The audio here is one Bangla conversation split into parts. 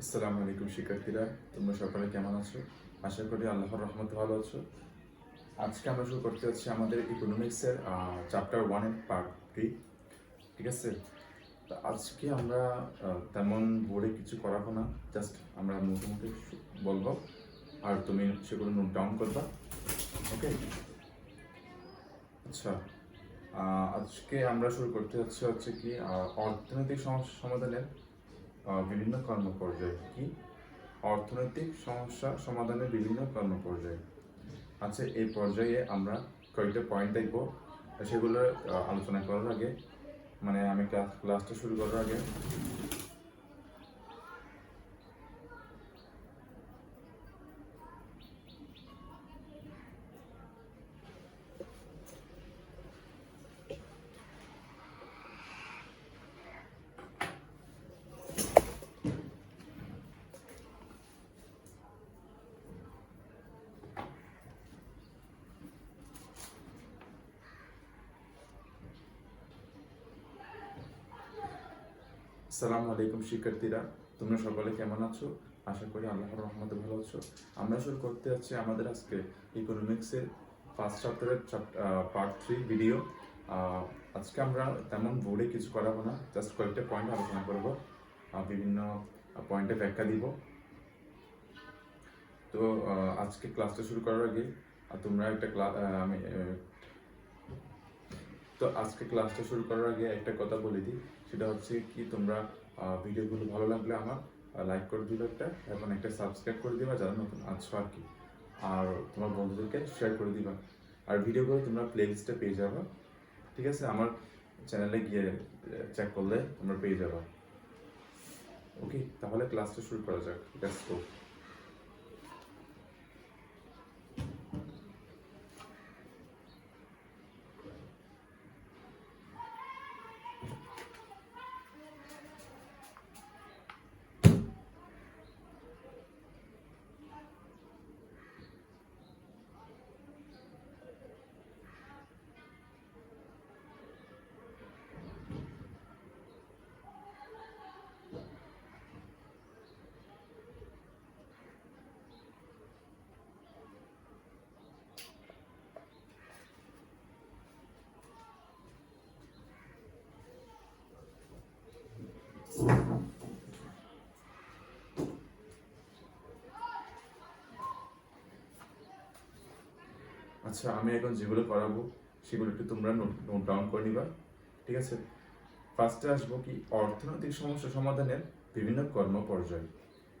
আসসালামু আলাইকুম শিক্ষার্থীরা, তোমরা সকলে কেমন আছো? আশা করি আল্লাহর রহমতে ভালো আছো। আজকে আমরা শুরু করতে যাচ্ছি আমাদের ইকোনমিক্সের চ্যাপ্টার ওয়ানের পার্ট থ্রি ঠিক আছে? তো আজকে আমরা তেমন বোর্ডে কিছু করাবো না জাস্ট আমরা শু- বলব। আর তুমি সেগুলো নোট ডাউন করবা, ওকে? আচ্ছা আজকে আমরা শুরু করতে যাচ্ছি হচ্ছে কি অর্থনৈতিক সমস্যা সমাধানের বিভিন্ন কর্মপর্যায় কি? অর্থনৈতিক সমস্যা সমাধানের বিভিন্ন কর্মপর্যায়। আছে আচ্ছা এই পর্যায়ে আমরা কয়েকটা পয়েন্ট দেখব। সেগুলো আলোচনা করার আগে মানে আমি ক্লাস ক্লাসটা শুরু করার আগে আসসালামু আলাইকুম শিক্ষার্থীরা, তোমরা সকলে কেমন আছো? আশা করি আল্লাহর রহমতে ভালো আছো। আমরা শুরু করতে যাচ্ছি আমাদের আজকে ইকোনমিক্সের ফার্স্ট চ্যাপ্টারের পার্ট থ্রি ভিডিও আজকে আমরা তেমন বোর্ডে কিছু করাবো না জাস্ট কয়েকটা পয়েন্ট আলোচনা করব বিভিন্ন পয়েন্টে ব্যাখ্যা দিব। তো আজকে ক্লাসটা শুরু করার আগে তোমরা একটা ক্লাস আমি তো আজকে ক্লাসটা শুরু করার আগে একটা কথা বলে দিই। সেটা হচ্ছে কি তোমরা ভিডিওগুলো ভালো লাগলে আমার লাইক করে দিবে একটা, এবং একটা সাবস্ক্রাইব করে দিবা যারা নতুন আছো আর কি। আর তোমার বন্ধুদেরকে শেয়ার করে দিবা। আর ভিডিওগুলো তোমরা প্লে লিস্টে পেয়ে যাবা। ঠিক আছে? আমার চ্যানেলে গিয়ে চেক করলে তোমরা পেয়ে যাবা। ওকে তাহলে ক্লাসটা শুরু করা যাক। গো আচ্ছা আমি এখন যেগুলো করাবো সেগুলো একটু তোমরা নোট ডাউন করে নিবা, ঠিক আছে? ফার্স্টে আসব কি, অর্থনৈতিক সমস্যা সমাধানের বিভিন্ন কর্ম পর্যায়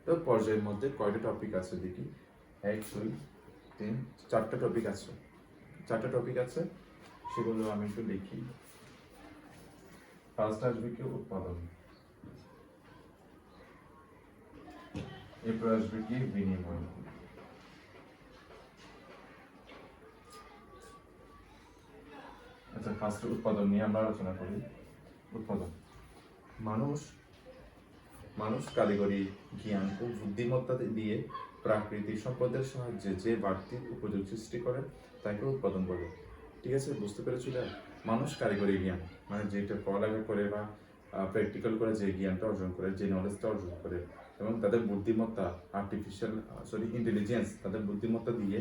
তো পর্যায়ের মধ্যে কয়টা টপিক আছে দেখি? এক, দুই, তিন, চারটা টপিক আছে। চারটা টপিক আছে, সেগুলো আমি একটু লিখি ফার্স্ট আসবে কি, উৎপাদন। এরপর আসবে কি, বিনিময়। আচ্ছা ফার্স্ট উৎপাদন নিয়ে আমরা আলোচনা করি। উৎপাদন। মানুষ মানুষ কারিগরি জ্ঞান ও বুদ্ধিমত্তা দিয়ে প্রাকৃতিক সম্পদের সাহায্যে যে বাড়তি উপযোগ সৃষ্টি করে, তাকে উৎপাদন বলে। ঠিক আছে, বুঝতে পেরেছিল মানুষ কারিগরি জ্ঞান মানে যেটা পড়ালেখা করে বা প্র্যাকটিক্যাল করে যে জ্ঞানটা অর্জন করে, যে নলেজটা অর্জন করে, এবং তাদের বুদ্ধিমত্তা আর্টিফিশিয়াল সরি ইন্টেলিজেন্স তাদের বুদ্ধিমত্তা দিয়ে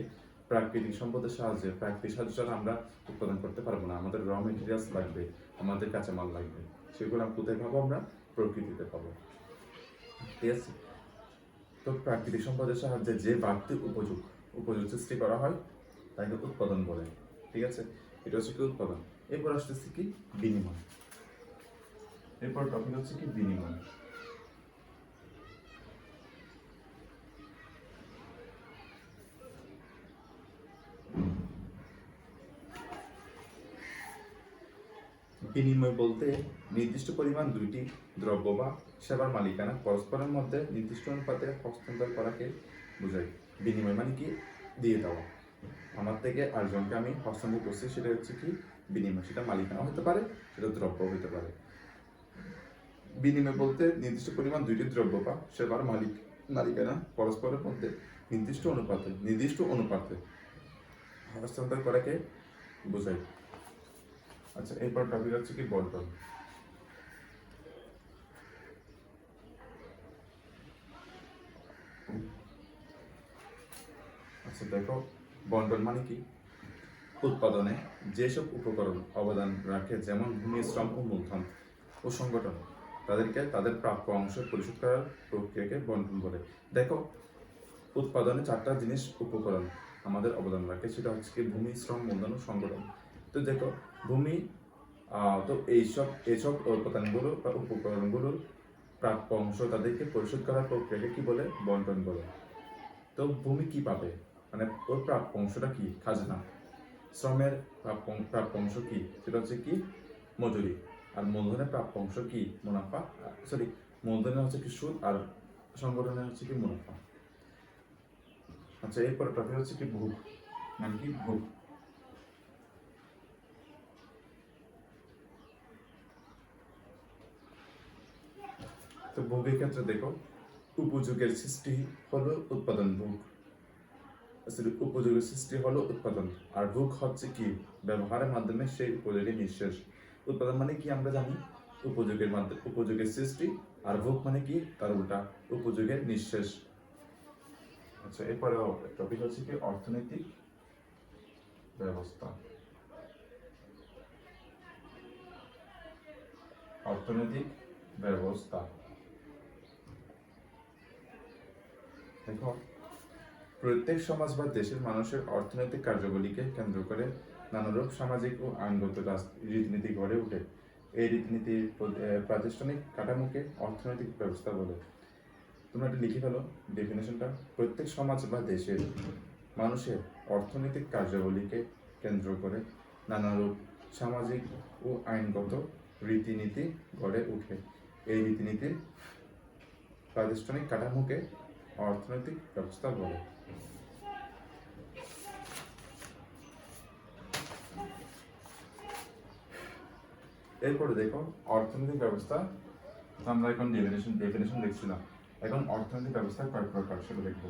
প্রাকৃতিক সম্পদের সাহায্যে, প্রাকৃতিক সাহায্য ছাড়া আমরা উৎপাদন করতে পারব না। আমাদের র মেটেরিয়ালস লাগবে, আমাদের কাঁচামাল লাগবে, সেগুলো আমরা কোথায় পাবো আমরা? প্রকৃতিতে পাবো। ঠিক আছে? তো প্রাকৃতিক সম্পদের সাহায্যে যে বাড়তি উপযোগ উপযোগ সৃষ্টি করা হয়, তাকে উৎপাদন বলে। ঠিক আছে? এটা হচ্ছে কি উৎপাদন? এরপর আসতেছে কি? বিনিময়। এরপর টপিক হচ্ছে কি? বিনিময়। বিনিময় বলতে নির্দিষ্ট পরিমাণ দুইটি দ্রব্য বা সেবার মালিকানা পরস্পরের মধ্যে নির্দিষ্ট অনুপাতে হস্তান্তর করাকে বোঝায়। বিনিময় মানে কি? দিয়ে দেওয়া। আমার থেকে আরেকজনকে আমি হস্তান্তর করছি, সেটা হচ্ছে কি? বিনিময়। সেটা মালিকানা হতে পারে, সেটা দ্রব্য হতে পারে। বিনিময় বলতে নির্দিষ্ট পরিমাণ দুইটি দ্রব্য বা সেবার মালিক, মালিকানা পরস্পরের মধ্যে নির্দিষ্ট অনুপাতে নির্দিষ্ট অনুপাতে হস্তান্তর করাকে বোঝায়। আচ্ছা এরপর টপিক হচ্ছে কি বন্টন? আচ্ছা দেখো, বন্টন মানে কি? উৎপাদনে যেসব উপকরণ অবদান রাখে, যেমন ভূমি শ্রম ও মূলধন ও সংগঠন, তাদেরকে তাদের প্রাপ্য অংশ পরিশোধ করার প্রক্রিয়াকে বন্টন বলে। দেখো, উৎপাদনে চারটা জিনিস, উপকরণ আমাদের অবদান রাখে, সেটা হচ্ছে কি ভূমি শ্রম মূলধন ও সংগঠন। তো দেখো ভূমি তো এইসব এইসব উপাদানগুলো বা উপকরণগুলোর প্রাপ্য অংশ তাদেরকে পরিশোধ করার প্রক্রিয়াকে কি বলে? বন্টন বলে। তো ভূমি কি পাবে? মানে ওর প্রাপ্য অংশটা কি? খাজনা। শ্রমের প্রাপ্য প্রাপ্য অংশ কি? সেটা হচ্ছে কি? মজুরি। আর মূলধনের প্রাপ্য অংশ কি? মুনাফা। সরি মূলধনের হচ্ছে কি সুদ আর সংগঠনের হচ্ছে কি মুনাফা। আচ্ছা এরপরে টপিক হচ্ছে কি ভোগ। মানে কি ভোগ? তো ভোগের ক্ষেত্রে দেখো, উপযোগের সৃষ্টি হলো উৎপাদন ভোগ। উপযোগের সৃষ্টি হলো উৎপাদন। আর ভোগ হচ্ছে কি? ব্যবহারের মাধ্যমে সেই উপযোগী নিঃশেষ। উৎপাদন মানে কি আমরা জানি? উপযোগের মাধ্যমে, উপযোগের সৃষ্টি। আর ভোগ মানে কি? তার উল্টা, উপযোগের নিঃশেষ। আচ্ছা এরপরে টপিক হচ্ছে কি? অর্থনৈতিক ব্যবস্থা। অর্থনৈতিক ব্যবস্থা। দেখো। প্রত্যেক সমাজ বা দেশের মানুষের অর্থনৈতিক কার্যবলীকে কেন্দ্র করে নানারূপ সামাজিক ও আইনগত রীতিনীতি গড়ে ওঠে। এই রীতিনীতির প্রাতিষ্ঠানিক কাঠামোকে অর্থনৈতিক ব্যবস্থা বলে। তোমরা এটা লিখে ফেলো ডেফিনেশনটা প্রত্যেক সমাজ বা দেশের মানুষের অর্থনৈতিক কার্যাবলীকে কেন্দ্র করে নানারূপ সামাজিক ও আইনগত রীতিনীতি গড়ে ওঠে। এই রীতিনীতির প্রাতিষ্ঠানিক কাঠামোকে অর্থনৈতিক ব্যবস্থা বলে। এরপরে দেখো, অর্থনৈতিক ব্যবস্থা আমরা এখন ডেফিনেশন ডেফিনেশন দেখছিলাম। এখন অর্থনৈতিক ব্যবস্থা কয়েক প্রকার সেটা দেখব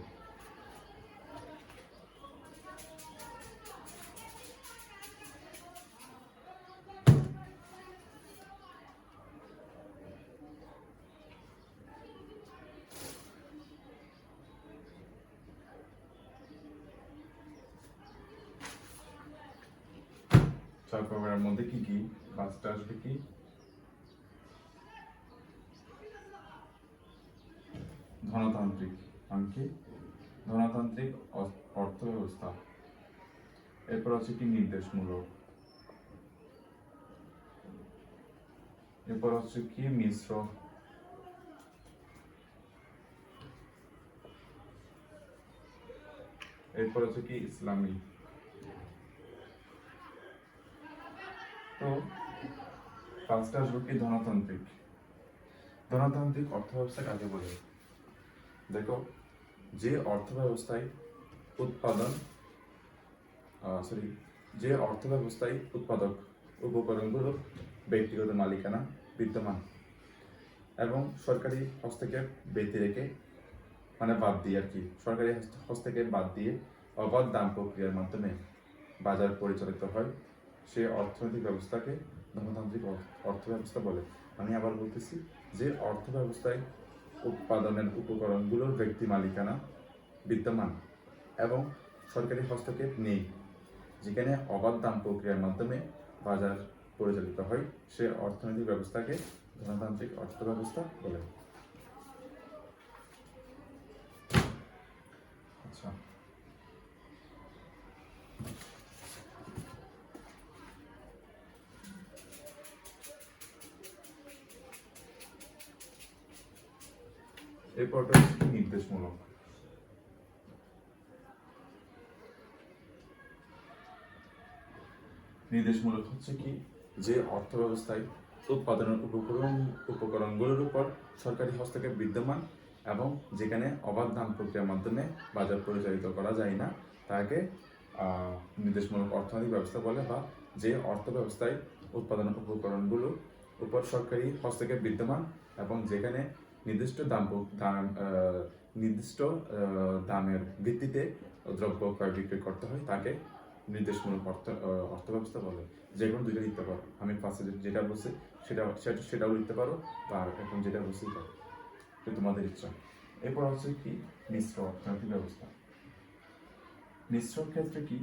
ধনতান্ত্রিক অর্থ ব্যবস্থা এরপর আছে কি নির্দেশমূলক। এরপর হচ্ছে কি মিশ্র। এরপর হচ্ছে কি ইসলামী। তো ফার্স্ট আসবে কি ধনতান্ত্রিক। ধনতান্ত্রিক অর্থ ব্যবস্থা কাকে বলে? দেখো যে অর্থ ব্যবস্থায় উৎপাদন সরি যে অর্থ ব্যবস্থায় উৎপাদক উপকরণগুলো ব্যক্তিগত মালিকানা বিদ্যমান এবং সরকারি হস্তক্ষেপ ব্যক্তি রেখে মানে বাদ দিয়ে আর কি, সরকারি হস্ত- হস্তক্ষেপ বাদ দিয়ে অবাধ দাম প্রক্রিয়ার মাধ্যমে বাজার পরিচালিত হয়, সে অর্থনৈতিক ব্যবস্থাকে ধনতান্ত্রিক অর্থ- ব্যবস্থা বলে। আমি আবার বলতেছি, যে অর্থ ব্যবস্থায় উৎপাদনের উপকরণগুলোর ব্যক্তি মালিকানা বিদ্যমান এবং সরকারি হস্তক্ষেপ নেই, যেখানে অবাধ দাম প্রক্রিয়ার মাধ্যমে বাজার পরিচালিত হয়, সে অর্থনৈতিক ব্যবস্থাকে গণতান্ত্রিক অর্থ ব্যবস্থা বলে। আচ্ছা। এরপরটা নির্দেশমূলক? নির্দেশমূলক হচ্ছে কি যে অর্থ ব্যবস্থায় উৎপাদনের উপকরণ, উপকরণগুলোর উপর সরকারি হস্তক্ষেপ বিদ্যমান এবং যেখানে অবাধ দাম প্রক্রিয়ার মাধ্যমে বাজার পরিচালিত করা যায় না, তাকে নির্দেশমূলক অর্থনৈতিক ব্যবস্থা বলে বা যে অর্থ ব্যবস্থায় উৎপাদনের উপকরণগুলো উপর সরকারি হস্তক্ষেপ বিদ্যমান এবং যেখানে নির্দিষ্ট দাম দাম নির্দিষ্ট দামের ভিত্তিতে দ্রব্য ক্রয় বিক্রয় করতে হয়, তাকে নির্দেশমূলক অর্থ অর্থ ব্যবস্থা বলে। যে কোনো দুইটা লিখতে পারো। আমি ফার্স্টে যেটা বলছি, সেটা, সেটা- সেটাও লিখতে পারো, বা এখন যেটা বলছি তো তোমাদের ইচ্ছা। এরপর হচ্ছে কি? মিশ্র অর্থনৈতিক ব্যবস্থা। মিশ্র ক্ষেত্রে কি?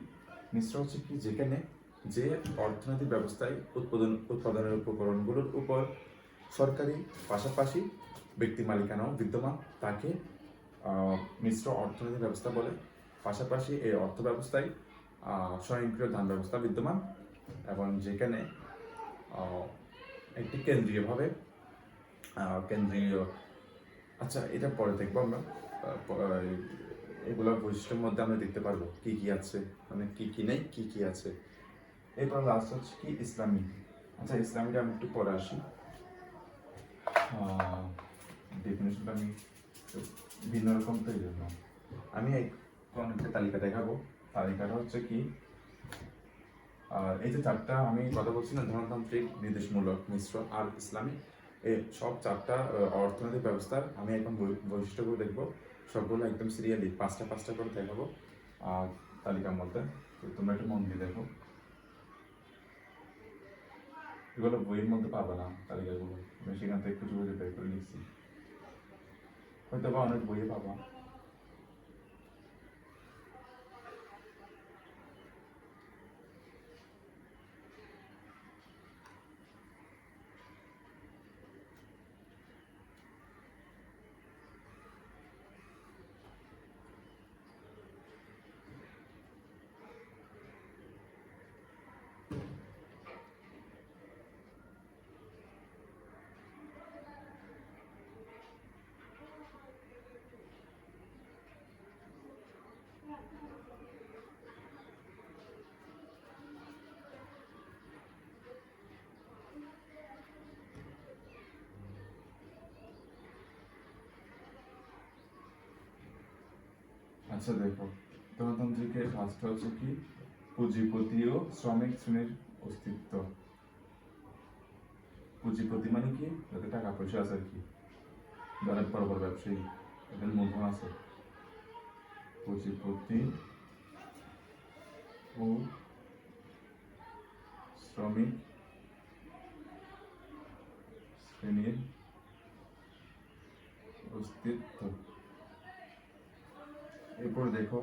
মিশ্র হচ্ছে কি? যেখানে যে অর্থনৈতিক ব্যবস্থায় উৎপাদন, উৎপাদনের উপকরণগুলোর উপর সরকারি পাশাপাশি ব্যক্তি মালিকানাও বিদ্যমান তাকে মিশ্র অর্থনৈতিক ব্যবস্থা বলে। পাশাপাশি এই অর্থ ব্যবস্থায় স্বয়ংক্রিয় ধান ব্যবস্থা বিদ্যমান এবং যেখানে একটি কেন্দ্রীয়ভাবে কেন্দ্রীয় আচ্ছা এটা পরে দেখব আমরা। এগুলোর বৈশিষ্ট্যের মধ্যে আমরা দেখতে পারব কি কি আছে মানে কি কি নেই, কি কি আছে। এরপর লাস্ট হচ্ছে কি, ইসলামী। আচ্ছা ইসলামীটা আমি একটু পরে আসি। ডেফিনেশনটা আমি ভিন্ন রকম তো এই জন্য। আমি একটা তালিকা দেখাবো। তালিকাটা হচ্ছে কি এই যে চারটা আমি কথা বলছি না, ধর্মতান্ত্রিক, নির্দেশমূলক, মিশ্র আর ইসলামী এই সব চারটা অর্থনৈতিক ব্যবস্থার আমি এখন বৈশিষ্ট্যগুলো দেখব। সবগুলো একদম সিরিয়ালি পাঁচটা পাঁচটা করে দেখাবো। আর তালিকার মধ্যে তো তোমরা একটু মন দিয়ে দেখো। এগুলো বইয়ের মধ্যে পাবে না, তালিকাগুলো। আমি সেখান থেকে খুঁজে খুঁজে বের করে নিচ্ছি হয়তো বা অনেক বইয়ে পাবা আচ্ছা দেখো। গণতান্ত্রিকের ফার্স্ট হচ্ছে কি? পুঁজিপতি ও শ্রমিক শ্রেণির অস্তিত্ব। পুঁজিপতি মানে কি? যাদের টাকা পয়সা আছে আর কি। যারা বড় বড় ব্যবসায়ী। এদের মূলধন আছে। পুঁজিপতি ও শ্রমিক শ্রেণির অস্তিত্ব। এরপর দেখো।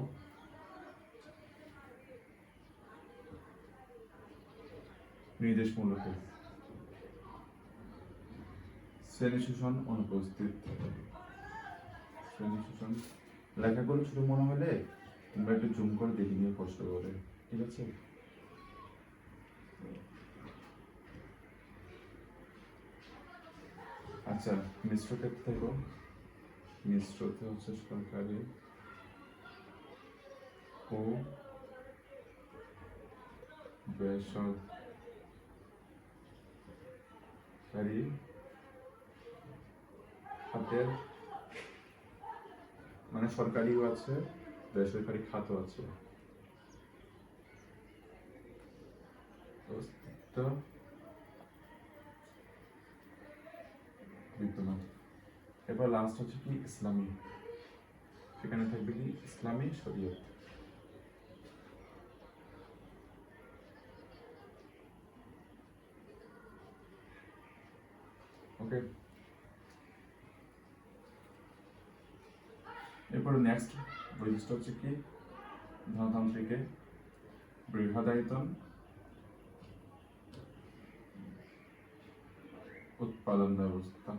নির্দেশমূলক শ্রেণি শোষণ অনুপস্থিত। শ্রেণি শোষণ। লেখাগুলো ছোট মনে হলে তোমরা একটু জুম করে দেখে নিয়ে কষ্ট করে। ঠিক আছে? আচ্ছা মিশ্র ক্ষেত্রে মিশ্রতে হচ্ছে সরকারি ও বেসরকারি খাতের মানে সরকারিও আছে, বেসরকারি খাতও আছে। বিদ্যমান। এরপর লাস্ট হচ্ছে কি? ইসলামী। সেখানে থাকবে কি? ইসলামী শরীয়ত। ওকে এরপরে নেক্সট বৈশিষ্ট্য হচ্ছে কি? ধনতান্ত্রিকে বৃহদায়তন উৎপাদন ব্যবস্থা।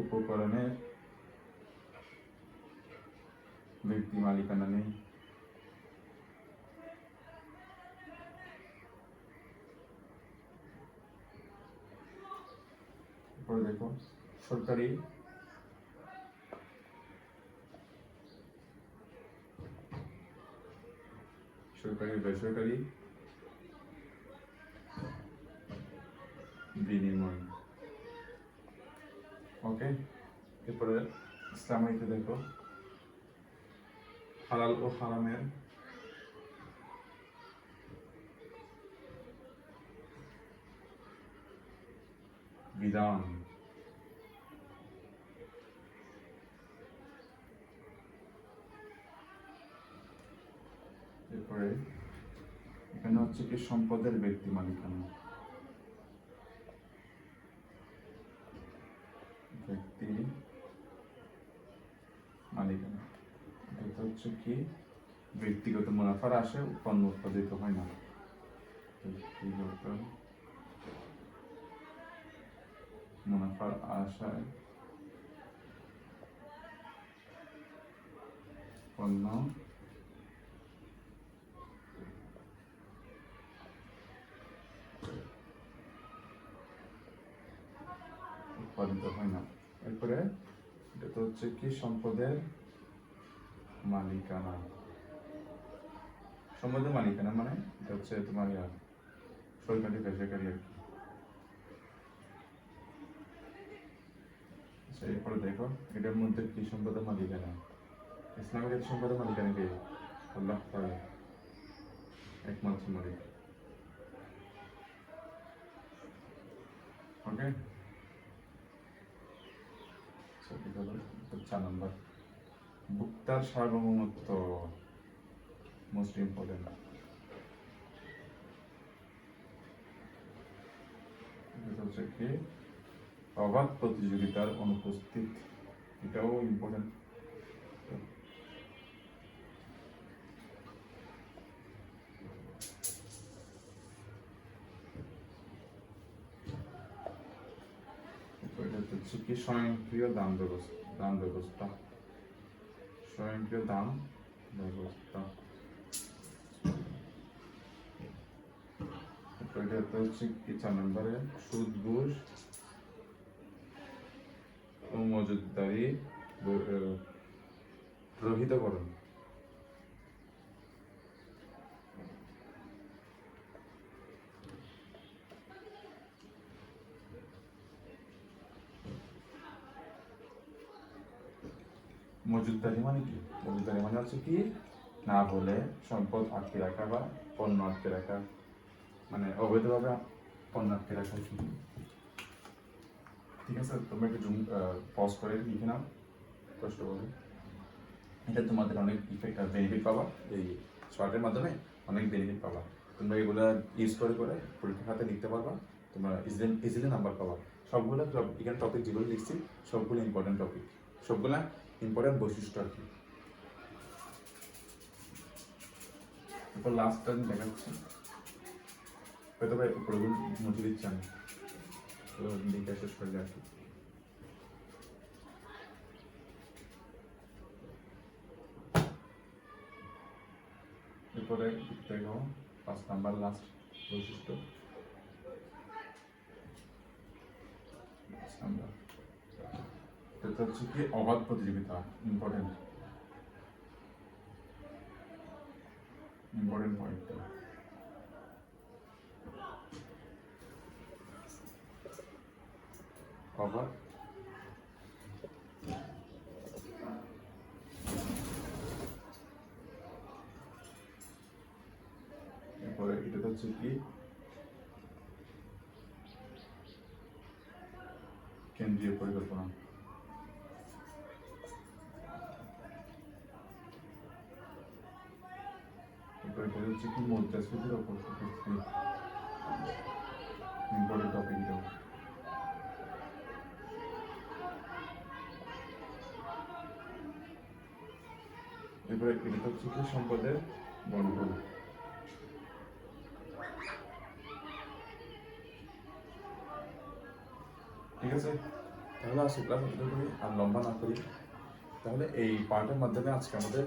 উপকরণের ব্যক্তি মালিকানা নেই। এরপরে দেখো সরকারি। সরকারি বেসরকারি। বিনিময়। ওকে এরপরে ইসলামিতে দেখো। হালাল ও হারামের বিধান। এরপরে এখানে হচ্ছে কি সম্পদের ব্যক্তি মালিকানা। ব্যক্তি মালিকানা। এটা হচ্ছে কি? ব্যক্তিগত মুনাফার আসে পণ্য উৎপাদিত হয় না। ব্যক্তিগত মুনাফার আশায় পণ্য উৎপাদিত হয় না। এরপরে এটা তো হচ্ছে কি? সম্পদের মালিকানা। সম্পদের মালিকানা মানে এটা হচ্ছে তোমার সরকারি বেসরকারি আর কি। আচ্ছা এরপরে দেখো, এটার মধ্যে কি সম্পদের মালিকানা? ইসলামিক জাতি সম্পদের মালিকানা কে? আল্লাহ তাআলা। একমাত্র মালিক। ওকে সেটি হলো চার নম্বর। ভুক্তার সার্বভৌমত্ব মোস্ট ইম্পর্টেন্ট হচ্ছে কি, অবাধ প্রতিযোগিতার অনুপস্থিত, এটাও ইম্পর্টেন্ট স্বয়ংক্রিয় দাম ব্যবস্থা দাম ব্যবস্থা। স্বয়ংক্রিয় দাম ব্যবস্থা। নম্বরে সুদ ও আহ, রহিতকরণ মজুদদারি মানে কি? মজুদদারি মানে হচ্ছে কি? না বলে সম্পদ আটকে রাখা বা পণ্য আটকে রাখা। মানে অবৈধভাবে পণ্য আটকে রাখা ঠিক আছে, তোমরা একটু জুম পজ করে লিখে নাও কষ্ট করে। এটা তোমাদের অনেক ইফেক্ট বেনিফিট পাবা। এই শর্টের মাধ্যমে অনেক বেনিফিট পাবা। তোমরা এগুলো ইউজ করে করে পরীক্ষা খাতে লিখতে পারবা। তোমরা ইজিলি ইজিলি নাম্বার পাবা। সবগুলো এখানে টপিক যেগুলো লিখছি, সবগুলো ইম্পর্টেন্ট টপিক সবগুলা ইম্পর্টেন্ট বৈশিষ্ট্য আর কি। এরপর লাস্টটা দেখাচ্ছি। হয়তো ভাই উপরে মুছে দিচ্ছি আমি। তো লিখে শেষ করে কি। এরপরে দেখো, পাঁচ নাম্বার লাস্ট বৈশিষ্ট্য। নাম্বার। এটা হচ্ছে কি অবাধ প্রতিযোগিতা ইম্পর্টেন্ট ইম্পর্টেন্ট পয়েন্ট অবাধ এরপরে এটা হচ্ছে কি কেন্দ্রীয় পরিকল্পনা এরপরে হচ্ছে কি মুদ্রাস্ফীতির ওপর ইম্পর্টেন্ট এটা হচ্ছে কি সম্পদের ঠিক আছে? তাহলে করি আর লম্বা না করি। তাহলে এই পার্টের মাধ্যমে আজকে আমাদের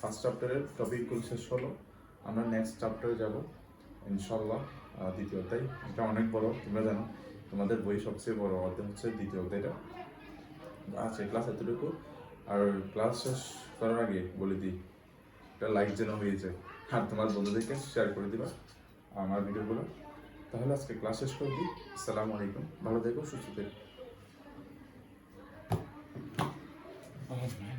ফার্স্ট চ্যাপ্টারের টপিকগুলো শেষ হলো। আমরা নেক্সট চ্যাপ্টারে যাব ইনশাল্লাহ দ্বিতীয় অধ্যায়। এটা অনেক বড়, তোমরা জানো। তোমাদের বই সবচেয়ে বড় অধ্যায় হচ্ছে দ্বিতীয় অধ্যায়টা আছে আচ্ছা, ক্লাস এতটুকু। আর ক্লাস শেষ করার আগে বলে দিই এটা লাইক যেন হয়েছে। আর তোমার বন্ধুদেরকে শেয়ার করে দিবা আমার ভিডিওগুলো। তাহলে আজকে ক্লাস শেষ করে দিই। আসসালামু আলাইকুম। ভালো থেকো, সুস্থ থেকো। Oh man.